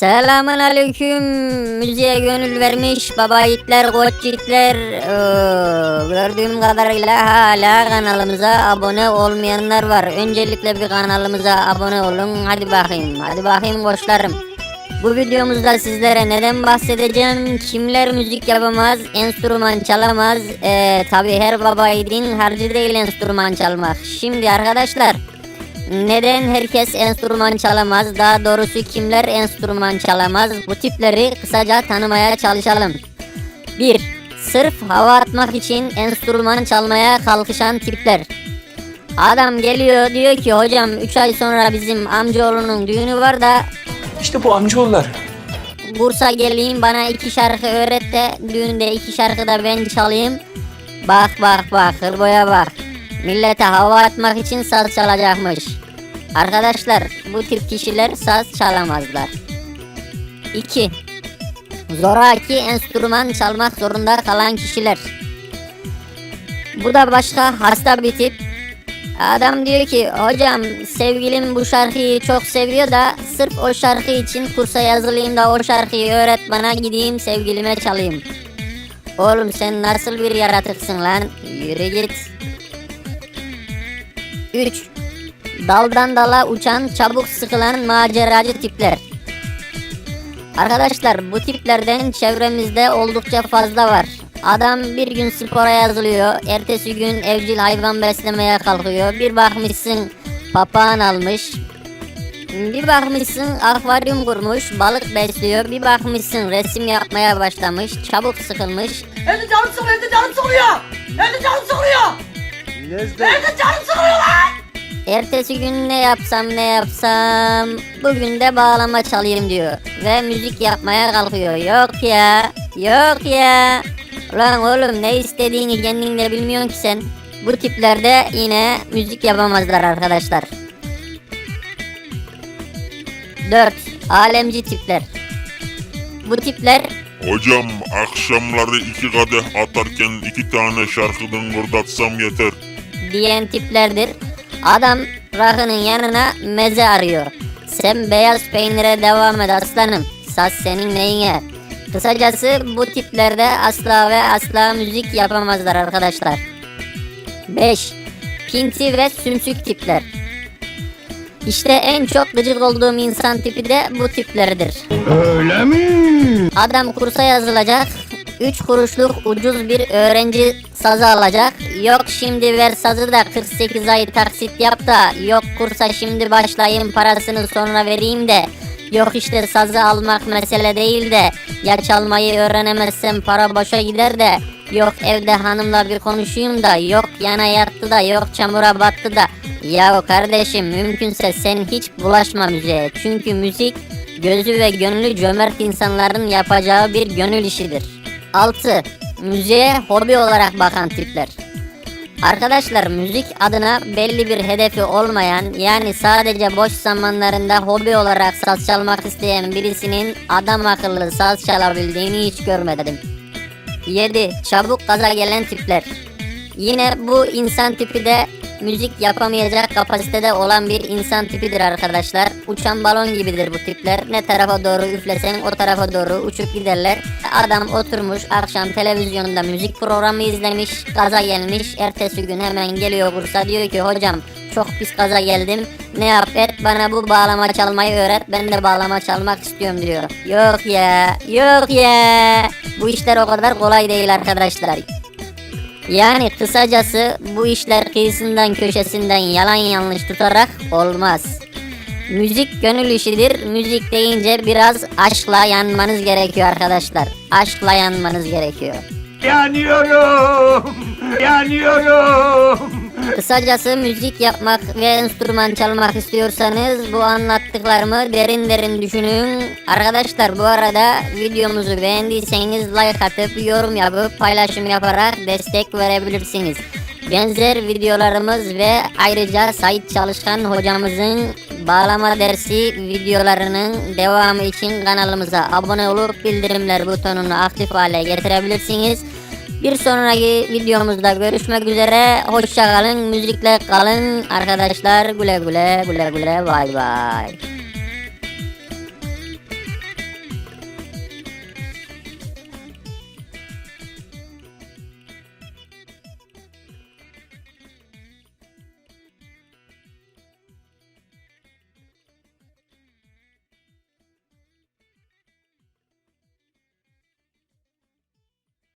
Selamun aleyküm. Müziğe gönül vermiş baba yiğitler, koç yiğitler. Oo, gördüğüm kadarıyla hala kanalımıza abone olmayanlar var. Öncelikle bir kanalımıza abone olun. Hadi bakayım, hadi bakayım koçlarım. Bu videomuzda sizlere neden bahsedeceğim? Kimler müzik yapamaz, enstrüman çalamaz? Ee, Tabi her baba yiğidin harcı değil enstrüman çalmak. Şimdi arkadaşlar neden herkes enstrüman çalamaz? Daha doğrusu kimler enstrüman çalamaz? Bu tipleri kısaca tanımaya çalışalım. 1. Sırf hava atmak için enstrüman çalmaya kalkışan tipler. Adam geliyor diyor ki hocam 3 ay sonra bizim amcaoğlunun düğünü var da İşte bu amcaoğulları. Bursa geleyim bana iki şarkı öğret de düğünde iki şarkı da ben çalayım. Bak bak bak hırboya bak. Millete hava atmak için saz çalacakmış. Arkadaşlar bu tip kişiler saz çalamazlar. 2. Zoraki enstrüman çalmak zorunda kalan kişiler. Bu da başka hasta bir tip. Adam diyor ki hocam sevgilim bu şarkıyı çok seviyor da sırf o şarkı için kursa yazılayım da o şarkıyı öğret bana gideyim sevgilime çalayım. Oğlum sen nasıl bir yaratıksın lan? Yürü git. 3. Daldan dala uçan çabuk sıkılan maceracı tipler. Arkadaşlar bu tiplerden çevremizde oldukça fazla var. Adam bir gün spora yazılıyor, ertesi gün evcil hayvan beslemeye kalkıyor. Bir bakmışsın papağan almış. Bir bakmışsın akvaryum kurmuş, balık besliyor. Bir bakmışsın resim yapmaya başlamış, çabuk sıkılmış. Evde canım sıkılıyor, evde canım sıkılıyor. Evde canım sıkılıyor. Evde canım sıkılıyor lan. Ertesi gün ne yapsam ne yapsam bugün de bağlama çalayım diyor ve müzik yapmaya kalkıyor. Yok ya yok ya. Ulan oğlum ne istediğini kendin de bilmiyorsun ki sen. Bu tiplerde yine müzik yapamazlar arkadaşlar. 4. Alemci tipler. Bu tipler Hocam akşamları iki kadeh atarken iki tane şarkı dıngırdatsam yeter. diyen tiplerdir. Adam rakının yanına meze arıyor. Sen beyaz peynire devam et aslanım. Saz senin neyine? Kısacası bu tiplerde asla ve asla müzik yapamazlar arkadaşlar. 5. Pinti ve sümsük tipler. İşte en çok gıcık olduğum insan tipi de bu tiplerdir. Öyle mi? Adam kursa yazılacak. 3 kuruşluk ucuz bir öğrenci sazı alacak. Yok şimdi ver sazı da 48 ay taksit yap da. Yok kursa şimdi başlayayım parasını sonra vereyim de. Yok işte sazı almak mesele değil de. Ya çalmayı öğrenemezsem para boşa gider de. Yok evde hanımla bir konuşayım da. Yok yana yattı da. Yok çamura battı da. Ya kardeşim mümkünse sen hiç bulaşma müziğe. Çünkü müzik gözü ve gönlü cömert insanların yapacağı bir gönül işidir. 6. Müziğe hobi olarak bakan tipler. Arkadaşlar müzik adına belli bir hedefi olmayan yani sadece boş zamanlarında hobi olarak saz çalmak isteyen birisinin adam akıllı saz çalabildiğini hiç görmedim. 7. Çabuk gaza gelen tipler. Yine bu insan tipi de müzik yapamayacak kapasitede olan bir insan tipidir arkadaşlar. Uçan balon gibidir bu tipler. Ne tarafa doğru üflesen o tarafa doğru uçup giderler. Adam oturmuş akşam televizyonda müzik programı izlemiş, gaza gelmiş. Ertesi gün hemen geliyor kursa diyor ki hocam çok pis gaza geldim. Ne yap et bana bu bağlama çalmayı öğret. Ben de bağlama çalmak istiyorum diyor. Yok ya, yok ya. Bu işler o kadar kolay değil arkadaşlar. Yani kısacası bu işler kıyısından köşesinden yalan yanlış tutarak olmaz. Müzik gönül işidir. Müzik deyince biraz aşkla yanmanız gerekiyor arkadaşlar. Aşkla yanmanız gerekiyor. Yanıyorum. Yanıyorum. Kısacası müzik yapmak ve enstrüman çalmak istiyorsanız bu anlattıklarımı derin derin düşünün. Arkadaşlar bu arada videomuzu beğendiyseniz like atıp yorum yapıp paylaşım yaparak destek verebilirsiniz. Benzer videolarımız ve ayrıca Sait Çalışkan hocamızın bağlama dersi videolarının devamı için kanalımıza abone olup bildirimler butonunu aktif hale getirebilirsiniz. Bir sonraki videomuzda görüşmek üzere. Hoşça kalın, müzikle kalın. Arkadaşlar güle güle güle güle bay bay.